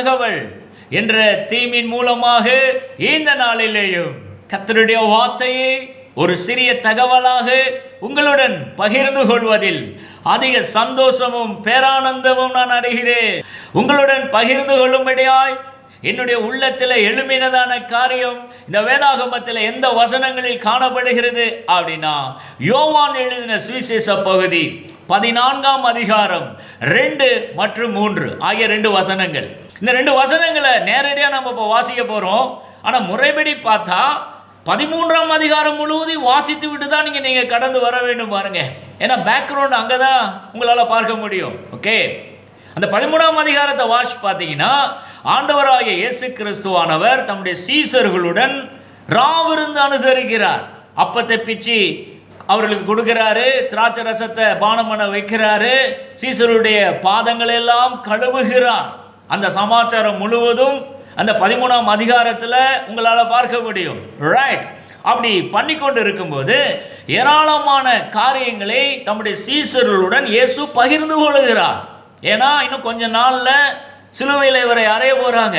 தகவல் என்ற தீமின் மூலமாக இந்த நாளிலேயும் கத்தருடைய வார்த்தையை ஒரு சிறிய தகவலாக உங்களுடன் பகிர்ந்து கொள்வதில் அதிக சந்தோஷமும் பேரானந்தமும் நான் அடைகிறேன். உங்களுடன் பகிர்ந்து கொள்ளும்படியாய் என்னுடைய உள்ளத்தில் எழுமினதான காரியம் இந்த வேதாகமத்தில் எந்த வசனங்களில் காணப்படுகிறது அப்படின்னா யோவான் எழுதின சுவிசேஷ பகுதி பதினான்காம் அதிகாரம் ரெண்டு மற்றும் மூன்று ஆகிய ரெண்டு வசனங்கள். இந்த ரெண்டு வசனங்களை நேரடியாக நம்ம இப்போ வாசிக்க போகிறோம் ஆனால் முறைப்படி பார்த்தா பதிமூன்றாம் அதிகாரம் முழுவதும் வாசித்து விட்டு தான் நீங்கள் நீங்கள் கடந்து வர வேண்டும் பாருங்கள் ஏன்னா பேக்ரவுண்ட் அங்கே தான் உங்களால் பார்க்க முடியும். ஓகே அந்த பதிமூணாம் அதிகாரத்தை வாட்ச் பார்த்தீங்கன்னா ஆண்டவராகிய இயேசு கிறிஸ்துவானவர் தம்முடைய சீசர்களுடன் ராவிருந்து அனுசரிக்கிறார். அப்பத்தை பிச்சு அவர்களுக்கு கொடுக்கிறாரு. திராட்சை ரசத்தை பானம் பண்ண வைக்கிறாரு. சீசருடைய பாதங்கள் எல்லாம் கழுவுகிறார். அந்த சமாச்சாரம் முழுவதும் அந்த பதிமூணாம் அதிகாரத்தில் உங்களால் பார்க்க முடியும். ரைட் அப்படி பண்ணி கொண்டு இருக்கும்போது ஏராளமான காரியங்களை தம்முடைய சீசர்களுடன் இயேசு பகிர்ந்து கொள்கிறார். ஏன்னா இன்னும் கொஞ்ச நாளில் சிலுவையில் இவரை அறைய போகிறாங்க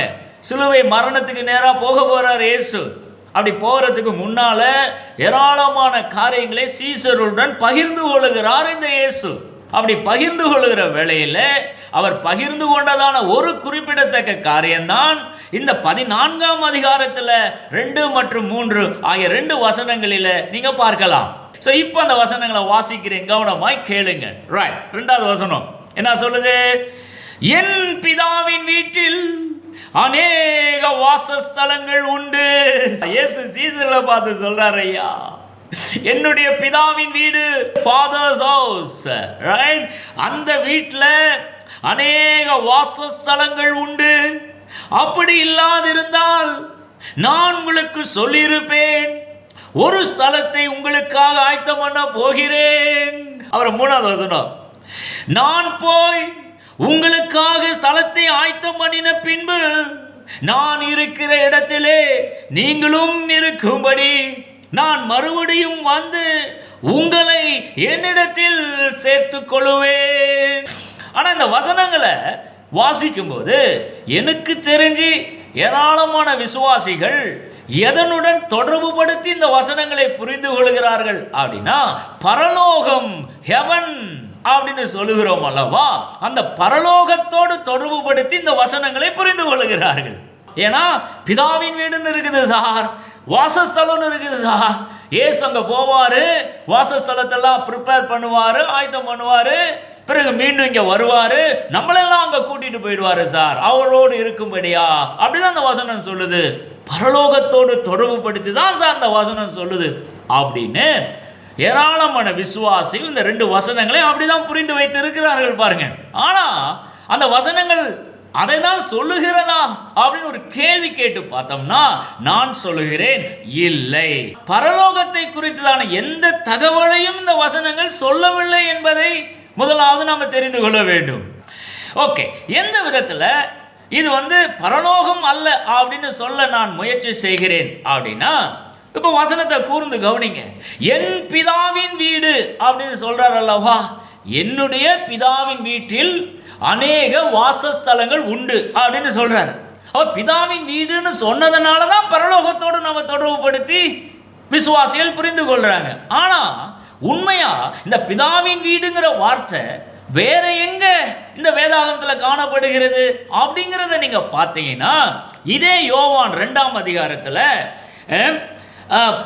சிலுவை மரணத்துக்கு நேராக போக போகிறார் இயேசு. அப்படி போகிறதுக்கு முன்னால் ஏராளமான காரியங்களை சீசருடன் பகிர்ந்து கொள்ளுகிறார் இந்த இயேசு. அப்படி பகிர்ந்து கொள்ளுகிற வேளையில் அவர் பகிர்ந்து கொண்டதான ஒரு குறிப்பிடத்தக்க காரியம்தான் இந்த பதினான்காம் அதிகாரத்தில் ரெண்டு மற்றும் மூன்று ஆகிய ரெண்டு வசனங்களில் நீங்கள் பார்க்கலாம். ஸோ இப்போ அந்த வசனங்களை வாசிக்கிறேன் கவனமாய் கேளுங்க. ரைட் ரெண்டாவது வசனம். என்ன சொல்லுது? என் பிதாவின் வீட்டில் அநேக வாசஸ்தலங்கள் உண்டு. இயேசு சீசர்ல பார்த்து சொல்றாரு ஐயா என்னுடைய பிதாவின் வீடு ஃபாதர்ஸ் ஹவுஸ் ரைட் அந்த வீட்டில் அநேக வாசஸ்தலங்கள் உண்டு. அப்படி இல்லாதிருந்தால் நான் உங்களுக்கு சொல்லியிருப்பேன். ஒரு ஸ்தலத்தை உங்களுக்காக ஆயத்தம் பண்ண போகிறேன். அவர் மூணாவது வசனம். நான் போய் உங்களுக்காக ஸ்தலத்தை ஆயத்தம் பண்ணின பின்பு நான் இருக்கிற இடத்திலே நீங்களும் இருக்கும்படி நான் மறுபடியும் வந்து உங்களை என்னிடத்தில் சேர்த்துக் கொள்ளுவேன் ஆனா இந்த வசனங்களை வாசிக்கும்போது எனக்கு தெரிஞ்சு ஏராளமான விசுவாசிகள் எதனுடன் தொடர்பு படுத்தி இந்த வசனங்களை புரிந்து கொள்கிறார்கள் அப்படின்னா பரலோகம் ஹெவன் அப்படின்னு சொல்லுகிறோம் அல்லவா? அந்த பரலோகத்தோடு தொடர்புபடுத்தி இந்த வசனங்களை புரிந்து கொள்கிறார்கள். ஏன்னா பிதாவின் வீடுன்னு இருக்குது சார். வாசஸ்தலம்னு இருக்குது சார். ஏசு அங்கே போவார். வாசஸ்தலத்தெல்லாம் ப்ரிப்பேர் பண்ணுவார் ஆயத்தம் பண்ணுவார். பிறகு மீண்டும் இங்கே வருவார். நம்மளெல்லாம் அங்கே கூட்டிட்டு போயிடுவார் சார். அவரோடு இருக்கும்படியா? அப்படிதான் அந்த வசனம் சொல்லுது. பரலோகத்தோடு தொடர்பு படுத்தி தான் சார் அந்த வசனம் சொல்லுது. அப்படின்னு ஏராளமான விசுவாசிகள் இந்த ரெண்டு வசனங்களையும் அப்படிதான் புரிந்து வைத்து இருக்கிறார்கள் பாருங்க. ஆனா அந்த வசனங்கள் அதை தான் சொல்லுகிறதா அப்படின்னு ஒரு கேள்வி கேட்டு பார்த்தோம்னா நான் சொல்லுகிறேன் இல்லை. பரலோகத்தை குறித்ததான எந்த தகவலையும் இந்த வசனங்கள் சொல்லவில்லை என்பதை முதலாவது நம்ம தெரிந்து கொள்ள வேண்டும். ஓகே எந்த விதத்தில் இது வந்து பரலோகம் அல்ல அப்படின்னு சொல்ல நான் முயற்சி செய்கிறேன் அப்படின்னா இப்போ வசனத்தை கூர்ந்து கவனிங்க. என் பிதாவின் வீடு அப்படின்னு சொல்றார் அல்லவா என்னுடைய பிதாவின் வீட்டில் அநேக வாசஸ்தலங்கள் உண்டு அப்படின்னு சொல்றாரு. அவர் பிதாவின் வீடுன்னு சொன்னதுனால தான் பரலோகத்தோடு நம்ம தொடர்புபடுத்தி விசுவாசிகள் புரிந்து கொள்றாங்க. ஆனா உண்மையா இந்த பிதாவின் வீடுங்கிற வார்த்தை வேற எங்க இந்த வேதாகமத்தில் காணப்படுகிறது அப்படிங்கிறத நீங்க பார்த்தீங்கன்னா இதே யோவான் ரெண்டாம் அதிகாரத்தில்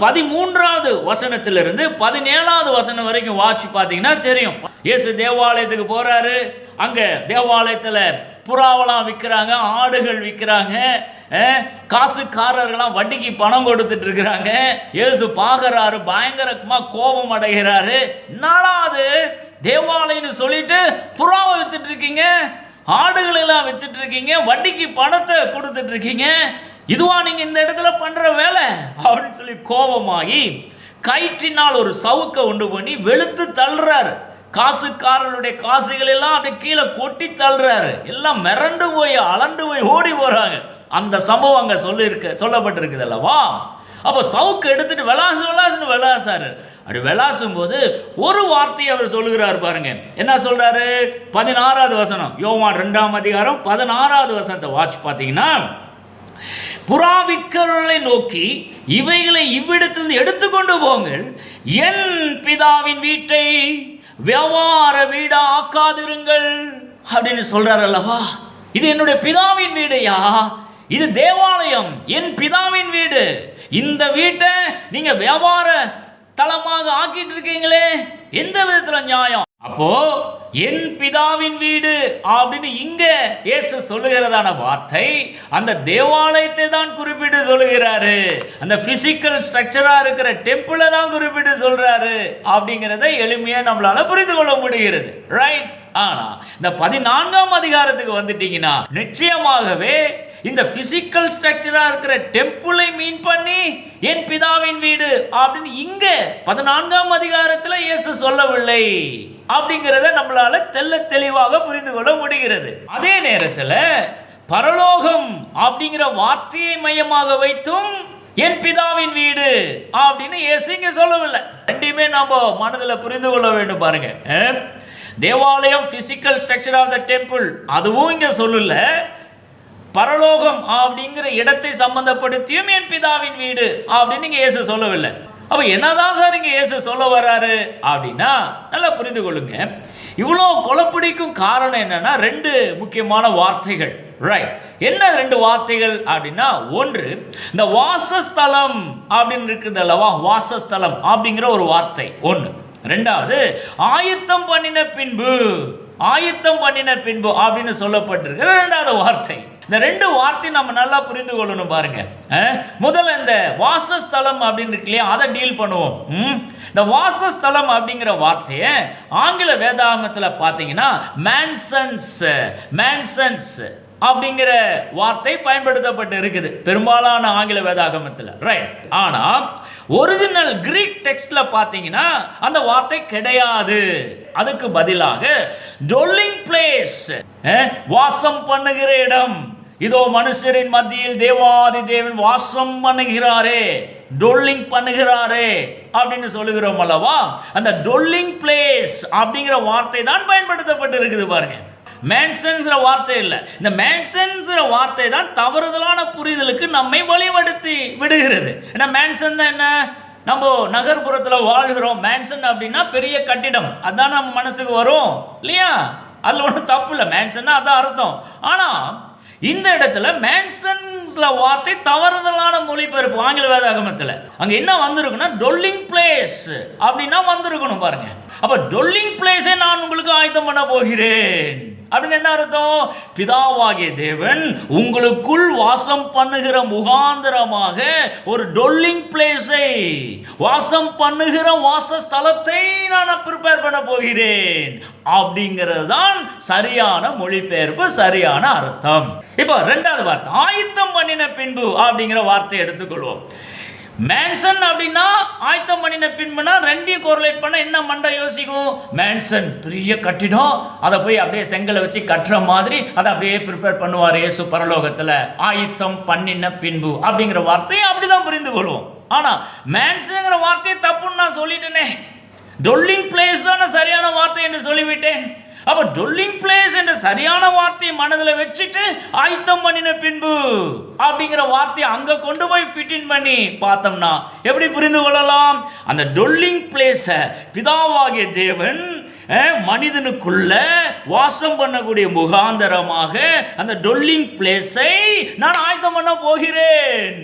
பதிமூன்றாவது வசனத்திலிருந்து பதினேழாவது வசனம் வரைக்கும் வாட்சி பார்த்தீங்கன்னா தெரியும். இயேசு தேவாலயத்துக்கு போகிறாரு அங்கே தேவாலயத்தில் புறாவெல்லாம் விற்கிறாங்க ஆடுகள் விற்கிறாங்க காசுக்காரர்கள்லாம் வட்டிக்கு பணம் கொடுத்துட்டு இருக்கிறாங்க. இயேசு பார்க்குறாரு பயங்கரமாக கோபம் அடைகிறாரு. நாலாவது தேவாலயம்னு சொல்லிட்டு புறாவை வித்துட்டு இருக்கீங்க ஆடுகளெல்லாம் வித்துட்டு இருக்கீங்க வட்டிக்கு பணத்தை கொடுத்துட்டு இருக்கீங்க. இதுவா நீங்க இந்த இடத்துல பண்ற வேலை? அப்படின்னு சொல்லி கோபமாகி கயிற்றினால் ஒரு சவுக்கை உண்டு பண்ணி வெளுத்து தள்ளுறாரு. காசுக்காரர்களுடைய காசுகள் எல்லாம் அப்படியே கீழே கொட்டி தள்ளுறாரு. எல்லாம் மிரண்டு போய் அலண்டு போய் ஓடி போறாங்க. அந்த சம்பவம் அங்க சொல்லியிருக்க சொல்லப்பட்டிருக்குது அல்லவா? அப்போ சவுக்கு எடுத்துட்டு விளாசு விளாசுன்னு விளாசாரு. அப்படி விளாசும் போது ஒரு வார்த்தையை அவர் சொல்லுகிறார் பாருங்க. என்ன சொல்றாரு? பதினாறாவது வசனம். யோவான் ரெண்டாம் அதிகாரம் பதினாறாவது வசனத்தை வாட்ச் பார்த்தீங்கன்னா புறாவிற்கிறவர்களை நோக்கி இவைகளை இவ்விடத்திலிருந்து எடுத்துக்கொண்டு போங்கள். என் பிதாவின் வீட்டை வியாபார வீடா ஆக்காதிருங்கள். அப்படின்னு சொல்றார் அல்லவா இது என்னுடைய பிதாவின் வீடையா? இது தேவாலயம் என் பிதாவின் வீடு. இந்த வீட்டை நீங்க வியாபார தலமாக ஆக்கிட்டு இருக்கீங்களே? எந்த விதத்தில் நியாயம்? அப்போ என் பிதாவின் வீடு அப்படின்னு இங்க இயேசு சொல்லுகிறதான வார்த்தை அந்த தேவாலயத்தை தான் குறிப்பிட்டு சொல்லுகிறாரு. அந்த பிசிக்கல் ஸ்ட்ரக்சரா இருக்கிற டெம்பிளை தான் குறிப்பிட்டு சொல்றாரு. அப்படிங்கிறத எளிமையா நம்மளால புரிந்து கொள்ள முடிகிறது. ரைட் ஆனா இந்த பதினான்காம் அதிகாரத்துக்கு வந்துட்டீங்கன்னா நிச்சயமாகவே இந்த பிசிக்கல் ஸ்ட்ரக்சரா இருக்கிற டெம்பிளை மீன் பண்ணி என் பிதாவின் வீடு அப்படின்னு இங்க பதினான்காம் அதிகாரத்துல இயேசு சொல்லவில்லை. அப்படிங்கிறத நம்மளால தெல்ல தெளிவாக புரிந்து கொள்ள முடிகிறது. அதே நேரத்தில் பரலோகம் அப்படிங்கிற வார்த்தையை மையமாக வைத்தும் என் பிதாவின் வீடு அப்படின்னு இயேசு இங்க சொல்லவில்லை. ரெண்டையுமே நம்ம மனதில் புரிந்து கொள்ள வேண்டும் பாருங்க. தேவாலயம் physical structure of the temple அதுவும் இங்கே சொல்லல. பரலோகம் அப்படிங்கிற இடத்தை சம்பந்தப்படுத்தியும் என் பிதாவின் வீடு அப்படின்னு இங்கே இயேசு சொல்லவில்லை. அப்ப என்னதான் சார் இங்க இயேசு சொல்ல வர்றாரு அப்படின்னா நல்லா புரிந்து கொள்ளுங்க. இவ்வளோ கொலப்பிடிக்கும் காரணம் என்னன்னா ரெண்டு முக்கியமான வார்த்தைகள். ரைட் என்ன ரெண்டு வார்த்தைகள் அப்படின்னா ஒன்று இந்த வாசஸ்தலம் அப்படின்னு இருக்குது அல்லவா? வாசஸ்தலம் அப்படிங்கிற ஒரு வார்த்தை. ஒன்று ரெண்டாவது ஆயத்தம் பண்ணின பின்பு ஆயத்தம் பண்ணின பின்பு அப்படின்னு சொல்லப்பட்டிருக்கிற ரெண்டாவது வார்த்தை. இந்த ரெண்டு வார்த்தை நம்ம நல்லா புரிந்து கொள்ளணும் பாருங்க. முதல்ல இந்த வாசஸ்தலம் அப்படின்னு இருக்கு இல்லையா அதை டீல் பண்ணுவோம். ம்? இந்த வாசஸ்தலம் அப்படிங்கிற வார்த்தையை ஆங்கில வேதாகமத்தில் பார்த்தீங்கன்னா மேன்சன்ஸ் மேன்சன்ஸ் அப்படிங்கிற வார்த்தை பயன்படுத்தப்பட்டு இருக்குது. பெரும்பாலான ஆங்கில வேதாகமத்தில். ரைட் ஆனா ஒரிஜினல் கிரீக் டெக்ஸ்ட்ல பார்த்தீங்கன்னா அந்த வார்த்தை கிடையாது. அதுக்கு பதிலாக டொல்லிங் பிளேஸ் வாசம் பண்ணுகிற இடம். இதோ மனுஷரின் மத்தியில் தேவாதி தேவன் வாசம் பண்ணுகிறாரே டொல்லிங் பண்ணுகிறாரே அப்படின்னு சொல்லுகிறோம் அல்லவா? அந்த டொல்லிங் பிளேஸ் அப்படிங்கிற வார்த்தை தான் பயன்படுத்தப்பட்டு இருக்குது பாருங்க. மேன்சன்ஸ்ற வார்த்தை இல்லை. இந்த மேன்சன்ஸ்கிற வார்த்தை தான் தவறுதலான புரிதலுக்கு நம்மை வழிவடுத்தி விடுகிறது. ஏன்னா மேன்சன் தான் என்ன? நம்ம நகர்ப்புறத்தில் வாழ்கிறோம். மேன்சன் அப்படின்னா பெரிய கட்டிடம். அதான் நம்ம மனசுக்கு வரும். இல்லையா? அதில் ஒன்றும் தப்பு இல்லை. மேன்சன்னா அதான் அர்த்தம். ஆனால் இந்த இடத்துல மேன்சன்ஸ்ல வார்த்தை தவறுதலான மொழிபெயர்ப்பு ஆங்கில வேதாகமத்தில். அங்க என்ன வந்திருக்குன்னா டொல்லிங் பிளேஸ் அப்படின்னா வந்திருக்கணும் பாருங்க. அப்ப டொல்லிங் பிளேஸை நான் உங்களுக்கு ஆயத்தம் பண்ண போகிறேன். அப்படின்னு என்ன அர்த்தம்? பிதாவாகிய தேவன் உங்களுக்குள் வாசம் பண்ணுகிற முகாந்திரமாக ஒரு டொல்லிங் பிளேஸை வாசம் பண்ணுகிற வாசஸ்தலத்தை நான் ப்ரிப்பேர் பண்ண போகிறேன். அப்படிங்கிறது தான் சரியான மொழிபெயர்ப்பு சரியான அர்த்தம். இப்போ ரெண்டாவது வார்த்தை ஆயத்தம் பண்ணின பின்பு அப்படிங்கிற வார்த்தையை எடுத்துக்கொள்வோம். மேன்சன் அப்படின்னா ஆயத்தம் பண்ணின பின்புனா ரெண்டையும் கோரலேட் பண்ண என்ன மண்டை யோசிக்கும்? மேன்சன் பெரிய கட்டிடம். அதை போய் அப்படியே செங்கலை வச்சு கட்டுற மாதிரி அதை அப்படியே ப்ரிப்பேர் பண்ணுவார் ஏசு பரலோகத்தில். ஆயத்தம் பண்ணின பின்பு அப்படிங்கிற வார்த்தையை அப்படிதான் புரிந்து கொள்வோம். ஆனால் மேன்சனுங்கிற வார்த்தையை தப்புன்னு நான் சொல்லிட்டேனே. டொல்லிங் பிளேஸ் தானே சரியான வார்த்தை என்று சொல்லிவிட்டேன். அப்போ டொல்லிங் பிளேஸ் என்ற சரியான வார்த்தையை மனதில் வச்சுட்டு ஆயத்தம் பண்ணின பின்பு அப்படிங்கிற வார்த்தையை அங்கே கொண்டு போய் ஃபிட்டின் பண்ணி பார்த்தோம்னா எப்படி புரிந்து கொள்ளலாம்? அந்த டொல்லிங் பிளேஸை பிதாவாகிய தேவன் மனிதனுக்குள்ள வாசம் பண்ணக்கூடிய முகாந்தரமாக அந்த டொல்லிங் பிளேஸை நான் ஆயத்தம் பண்ண போகிறேன்.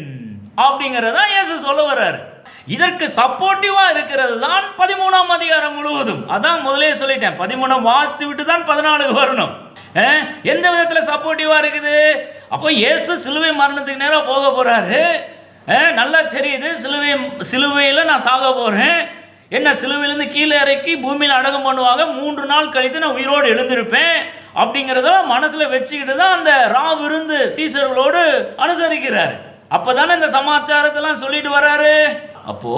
அப்படிங்கிறதான் இயேசு சொல்ல வர்றாரு. இதற்கு சப்போர்ட்டிவா இருக்கிறது தான் பதிமூணாம் அதிகாரம் முழுவதும். அதான் முதலே சொல்லிட்டேன். பதிமூணாம் வாசித்து விட்டு தான் பதினாலுக்கு வரணும் எந்த விதத்தில் சப்போர்ட்டிவா இருக்குது? அப்போ இயேசு சிலுவை மரணத்துக்கு நேராக போக போறாரு. நல்லா தெரியுது. சிலுவை சிலுவையில் நான் சாக போகிறேன் என்ன சிலுவையிலேருந்து கீழே இறக்கி பூமியில் அடகம் பண்ணுவாங்க? மூன்று நாள் கழித்து நான் உயிரோடு எழுந்திருப்பேன். அப்படிங்கிறத மனசில் வச்சுக்கிட்டு தான் அந்த ரா விருந்து சீசர்களோடு அனுசரிக்கிறார். அப்போ தானே இந்த சமாச்சாரத்தெல்லாம் சொல்லிட்டு வர்றாரு அப்போ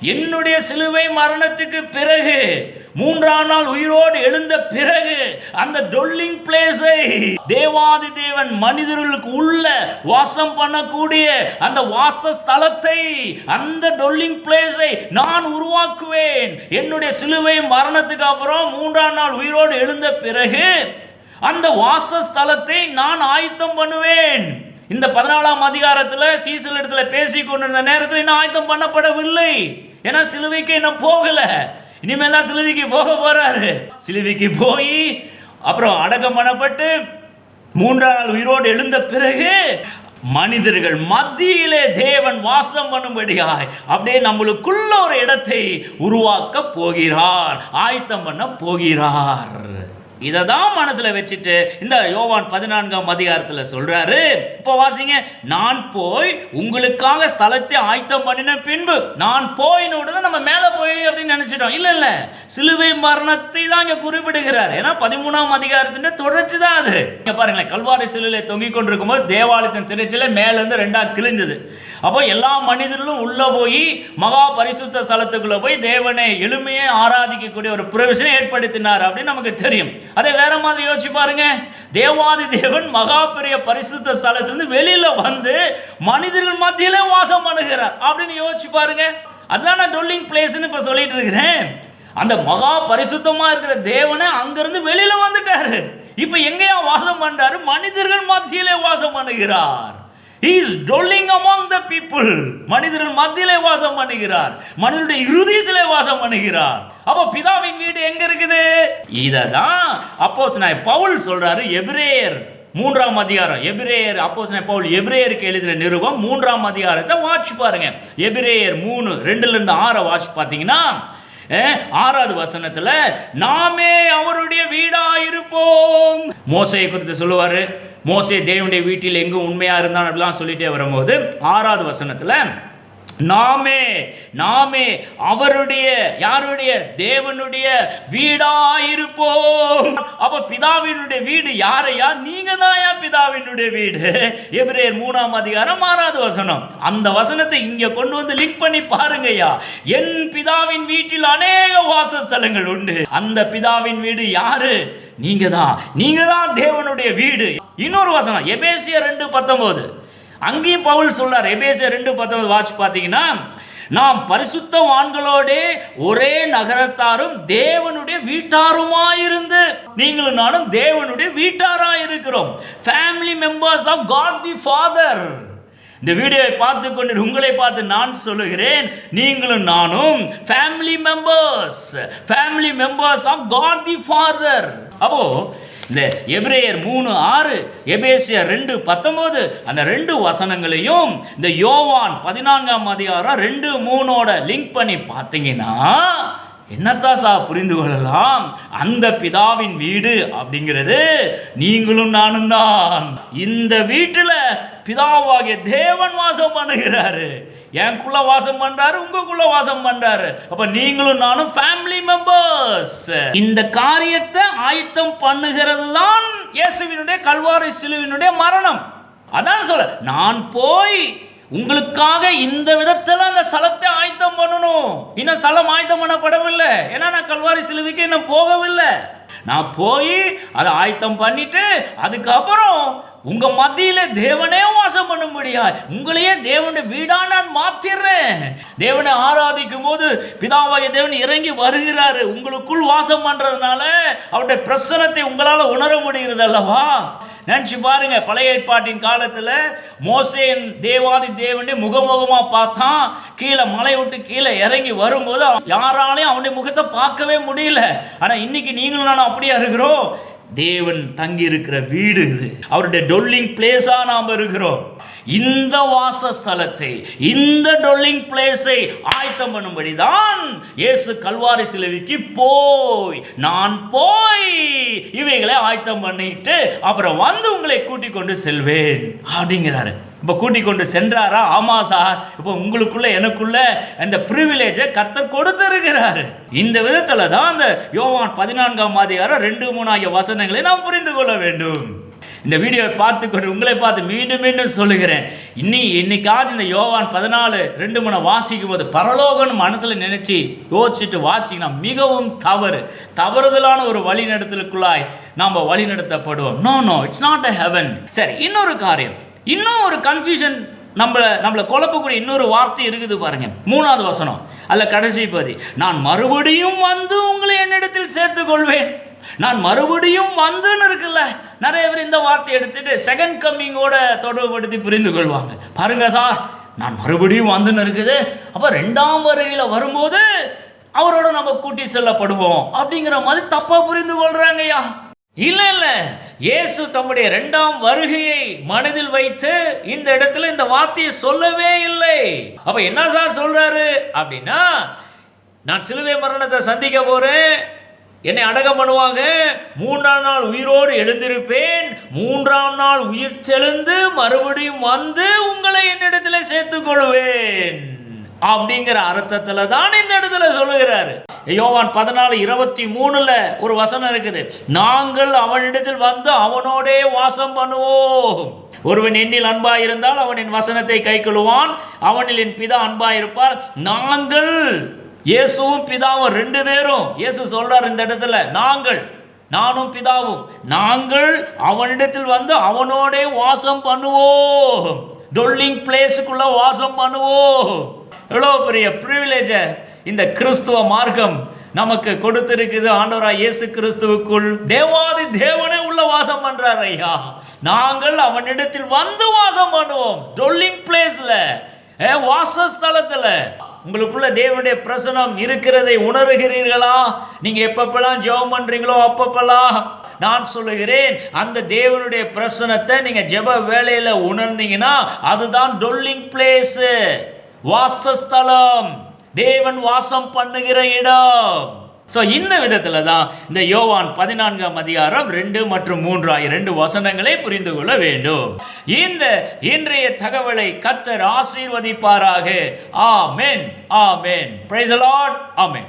என்னுடைய சிலுவை மரணத்துக்கு பிறகு மூன்றாம் நாள் உயிரோடு எழுந்த பிறகு அந்த டொல்லிங் பிளேஸை தேவாதி தேவன் மனிதர்களுக்கு உள்ள வாசம் பண்ணக்கூடிய அந்த வாசஸ்தலத்தை அந்த டொல்லிங் பிளேஸை நான் உருவாக்குவேன். என்னுடைய சிலுவை மரணத்துக்கு அப்புறம் மூன்றாம் நாள் உயிரோடு எழுந்த பிறகு அந்த வாசஸ்தலத்தை நான் ஆயத்தம் பண்ணுவேன். இந்த பதினாலாம் அதிகாரத்தில் சீசல் இடத்துல பேசி கொண்டிருந்த நேரத்தில் இன்னும் ஆயத்தம் பண்ணப்படவில்லை. ஏன்னா சிலுவைக்கு இன்னும் போகல. இனிமேல்தான் சிலுவைக்கு போக போறாரு. சிலுவைக்கு போய் அப்புறம் அடக்கம் பண்ணப்பட்டு மூன்றாம் நாள் உயிரோடு எழுந்த பிறகு மனிதர்கள் மத்தியிலே தேவன் வாசம் பண்ணும்படியாய் அப்படியே நம்மளுக்குள்ள ஒரு இடத்தை உருவாக்க போகிறார் ஆயத்தம் பண்ண போகிறார். இதை தான் மனசில் வச்சுட்டு இந்த யோவான் பதினான்காம் அதிகாரத்தில் சொல்கிறாரு இப்போ வாசிங்க நான் போய் உங்களுக்காக ஸ்தலத்தை ஆயத்தம் பண்ணின பின்பு நான் போயின உடனே நம்ம மேலே போய் அப்படின்னு நினச்சிட்டோம். இல்லை இல்லை. சிலுவை மரணத்தை தான் இங்கே குறிப்பிடுகிறார். ஏன்னா பதிமூணாம் அதிகாரத்தின் தொடர்ச்சி தான் அது. இங்கே பாருங்களேன் கல்வாரி சிலுவையில் தொங்கிக் கொண்டிருக்கும் போது தேவாலயத்தின் திருச்சியில் மேலேருந்து இருந்து கிழிஞ்சது. அப்போ எல்லா மனிதர்களும் உள்ளே போய் மகா பரிசுத்த ஸ்தலத்துக்குள்ளே போய் தேவனை எளிமையை ஆராதிக்கக்கூடிய ஒரு பிரவேசனை ஏற்படுத்தினார் அப்படின்னு நமக்கு தெரியும். அதை வேற மாதிரி யோசிச்சு பாருங்க. தேவாதி தேவன் மகா பெரிய பரிசுத்த ஸ்தலத்திலிருந்து வெளியில வந்து மனிதர்கள் மத்தியிலே வாசம் பண்ணுகிறார் அப்படின்னு யோசிச்சு பாருங்க. அதுதான் நான் டொல்லிங் பிளேஸ்னு இப்ப சொல்லிட்டு இருக்கிறேன். அந்த மகா பரிசுத்தமா இருக்கிற தேவனை அங்கிருந்து வெளியில வந்துட்டாரு. இப்ப எங்கேயா வாசம் பண்றாரு? மனிதர்கள் மத்தியிலே வாசம் பண்ணுகிறார். Is dwelling dwelling the people மனிதர்கள் மத்தியிலே வாசம் பண்ணுகிறார். மனிதனுடைய இருதயத்திலே வாசம் பண்ணுகிறார். அப்போ பிதாவின் வீடு எங்க இருக்குது? இததான் அப்போஸ் நான் பவுல் சொல்றாரு எபிரேயர் மூன்றாம் அதிகாரம். எபிரேயர் அப்போஸ் நான் பவுல் எபிரேயருக்கு எழுதின நிருபம் மூன்றாம் அதிகாரத்தை வாட்ச் பாருங்க. எபிரேயர் மூணு ரெண்டுல இருந்து ஆறை வாட்ச் பார்த்தீங்கன்னா ஆறாவது வசனத்துல நாமே அவருடைய வீடா இருப்போம் மோசையை குறித்து சொல்லுவாரு மோசே தேவனுடைய வீட்டில் எங்கும் உண்மையா இருந்தான் அப்படிலாம் சொல்லிட்டே வரும்போது ஆறாவது வசனத்துல நாமே நாமே அவருடைய யாருடைய? தேவனுடைய வீடாயிருப்போம். அப்ப பிதாவினுடைய வீடு யாரையா? நீங்க தான் பிதாவினுடைய வீடு. எபிரேயர் மூணாம் அதிகாரம் ஆறாவது வசனம். அந்த வசனத்தை இங்க கொண்டு வந்து லிங்க் பண்ணி பாருங்கய்யா. என் பிதாவின் வீட்டில் அநேக வாசஸ்தலங்கள் உண்டு. அந்த பிதாவின் வீடு யாரு? நீங்க தான் நீங்க தான் தேவனுடைய வீடு. இன்னொரு வசனம் எபேசியர் ரெண்டு பத்தொம்போது அங்கேயும் பவுல் சொல்றார் எபேசியர் ரெண்டு பத்தொன்பது வாட்ச் பார்த்தீங்கன்னா நாம் பரிசுத்தவான்களோடே ஒரே நகரத்தாரும் தேவனுடைய வீட்டாருமாயிருந்து நீங்களும் நானும் தேவனுடைய வீட்டாராயிருக்கிறோம். Family members of God the father இந்த வீடியோவை பார்த்து கொண்டு உங்களை பார்த்து நான் சொல்லுகிறேன். நீங்களும் நானும் family members family members of God the father அப்போ இந்த எபிரேயர் மூணு ஆறு எபேசியர் ரெண்டு பத்தொன்பது அந்த ரெண்டு வசனங்களையும் இந்த யோவான் பதினான்காம் அதிகாரம் ரெண்டு மூணோட லிங்க் பண்ணி பார்த்தீங்கன்னா என்னத்தான் சா புரிந்து கொள்ளலாம்? அந்த பிதாவின் வீடு அப்படிங்கிறது நீங்களும் நானும் தான் இந்த வீட்டில் பிதாவாகிய தேவன் வாசம் பண்ணுகிறாரு. எனக்குள்ள வாசம் பண்றாரு உங்களுக்குள்ள வாசம் பண்றாரு. அப்ப நீங்களும் நானும் ஃபேமிலி மெம்பர்ஸ் இந்த காரியத்தை ஆயத்தம் பண்ணுகிறது தான் இயேசுவினுடைய கல்வாரி சிலுவினுடைய மரணம். அதான் சொல்ல நான் போய் உங்களுக்காக இந்த விதத்தில் அந்த ஸ்தலத்தை ஆயத்தம் பண்ணணும். இன்னும் ஸ்தலம் ஆயத்தம் பண்ணப்படவில்லை. ஏன்னா நான் கல்வாரி சிலுவைக்கு இன்னும் போகவில்லை. நான் போய் அதை ஆயத்தம் பண்ணிட்டு அதுக்கப்புறம் உங்க மத்தியில தேவனே வாசம் பண்ணும்படியா உங்களையே தேவனுடைய வீடா நான் மாத்திடுறேன் தேவனை ஆராதிக்கும் போது பிதாவாகிய தேவன் இறங்கி வருகிறாரு. உங்களுக்குள் வாசம் பண்றதுனால அவருடைய பிரசனத்தை உங்களால உணர முடிகிறது அல்லவா? நினச்சி பாருங்க பழைய ஏற்பாட்டின் காலத்தில் மோசேன் தேவாதி தேவனே முகமுகமாக பார்த்தான் கீழே மலை விட்டு கீழே இறங்கி வரும்போது யாராலையும் அவனுடைய முகத்தை பார்க்கவே முடியல. ஆனால் இன்னைக்கு நீங்களும் நானும் அப்படியே இருக்கிறோம்? தேவன் தங்கி இருக்கிற வீடு இது. அவருடைய டொல்லிங் பிளேஸாக நாம் இருக்கிறோம். இந்த வாசஸ்தலத்தை இந்த டொல்லிங் பிளேஸை ஆயத்தம் பண்ணும்படி தான் இயேசு கல்வாரி சிலுவைக்கு போய் நான் போய் இவைகளை ஆயத்தம் பண்ணிட்டு அப்புறம் வந்து உங்களை கூட்டிக் கொண்டு செல்வேன். அப்படிங்கிறாரு. இப்போ கூட்டிக் கொண்டு சென்றாரா? ஆமா சார். இப்போ உங்களுக்குள்ள எனக்குள்ள அந்த ப்ரிவிலேஜை கத்தர் கொடுத்துருக்கிறாரு. இந்த விதத்துல தான் அந்த யோவான் பதினான்காம் அதிகாரம் ரெண்டு மூணு ஆகிய வசனங்களை நாம் புரிந்து கொள்ள வேண்டும். இந்த வீடியோவை பார்த்து கொண்டு உங்களை பார்த்து மீண்டும் மீண்டும் சொல்லுகிறேன். இன்னி இன்னைக்காச்சும் இந்த யோவான் பதினாலு ரெண்டு மூணு வாசிக்கும் போது பரலோகம்னு மனசில் நினச்சி யோசிச்சுட்டு வாசிங்கன்னா மிகவும் தவறு. தவறுதலான ஒரு வழிநடத்தலுக்குள்ளாய் நாம் வழிநடத்தப்படுவோம். No no it's not a heaven சரி இன்னொரு காரியம். இன்னும் ஒரு கன்ஃபியூஷன் நம்மளை நம்மளை குழப்பக்கூடிய இன்னொரு வார்த்தை இருக்குது பாருங்க. மூணாவது வசனம். அல்ல கடைசி பதி. நான் மறுபடியும் வந்து உங்களை என்னிடத்தில் சேர்த்து கொள்வேன் நான் மறுபடியும் வந்துன்னு இருக்குல்ல. நிறைய பேர் இந்த வார்த்தையை எடுத்துட்டு செகண்ட் கம்மிங்கோட தொடர்புபடுத்தி புரிந்து கொள்வாங்க. பாருங்க சார் நான் மறுபடியும் வந்துன்னு இருக்குது. அப்போ ரெண்டாம் வருகையில் வரும்போது அவரோட நம்ம கூட்டி செல்லப்படுவோம் அப்படிங்கிற மாதிரி தப்பாக புரிந்து கொள்கிறாங்கய்யா இல்லை இல்லை. இயேசு தம்முடைய இரண்டாம் வருகையை மனதில் வைத்து இந்த இடத்துல இந்த வார்த்தையை சொல்லவே இல்லை. அப்ப என்ன சார் சொல்றாரு? அப்படின்னா நான் சிலுவை மரணத்தை சந்திக்க போறேன். என்னை அடகம் பண்ணுவாங்க. மூன்றாம் நாள் உயிரோடு எழுந்திருப்பேன். மூன்றாம் நாள் உயிர் செழுந்து மறுபடியும் வந்து உங்களை என்னிடத்தில் சேர்த்துக் கொள்வேன். அப்படிங்கிற அர்த்தத்துல தான் இந்த இடத்துல சொல்லுகிறாரு. யோவான் பதினாலு இருபத்தி மூணுல ஒரு வசனம் இருக்குது. நாங்கள் அவனிடத்தில் வந்து அவனோடே வாசம் பண்ணுவோம். ஒருவன் என்னில் அன்பாயிருந்தால் அவன் என் வசனத்தை கைக்கொள்வான் அவனில் என் பிதா அன்பாயிருப்பார் நாங்கள் இயேசுவும் பிதாவும் ரெண்டு பேரும் இயேசு சொல்றார் இந்த இடத்துல நாங்கள் நானும் பிதாவும் நாங்கள் அவனிடத்தில் வந்து அவனோடே வாசம் பண்ணுவோம். டொல்லிங் பிளேஸுக்குள்ள வாசம் பண்ணுவோம். எவ்வளோ பெரிய ப்ரிவிலேஜை இந்த கிறிஸ்துவ மார்க்கம் நமக்கு கொடுத்திருக்குது. ஆண்டவராய் இயேசு கிறிஸ்துவுக்குள் தேவாதி தேவனே உள்ள வாசம் பண்றார் ஐயா. நாங்கள் அவனிடத்தில் வந்து வாசம் பண்ணுவோம். டொல்லிங் பிளேஸ்ல வாசஸ்தலத்துல. உங்களுக்குள்ள தேவனுடைய பிரசனம் இருக்கிறதை உணர்கிறீர்களா? நீங்க எப்பப்பெல்லாம் ஜெபம் பண்றீங்களோ அப்பப்பெல்லாம். நான் சொல்லுகிறேன் அந்த தேவனுடைய பிரசனத்தை நீங்க ஜெப வேலையில உணர்ந்தீங்கன்னா அதுதான் டொல்லிங் பிளேஸ் வாசஸ்தலம். தேவன் வாசம் பண்ணுகிற இடம். ஸோ இந்த விதத்தில் தான் இந்த யோவான் பதினான்காம் அதிகாரம் ரெண்டு மற்றும் மூன்று ஆகிய ரெண்டு வசனங்களை புரிந்து கொள்ள வேண்டும். இந்த இன்றைய தகவலை கத்தர் ஆசீர்வதிப்பாராக. ஆமென் ஆமென். பிரைஸ் அலாட் ஆமென்.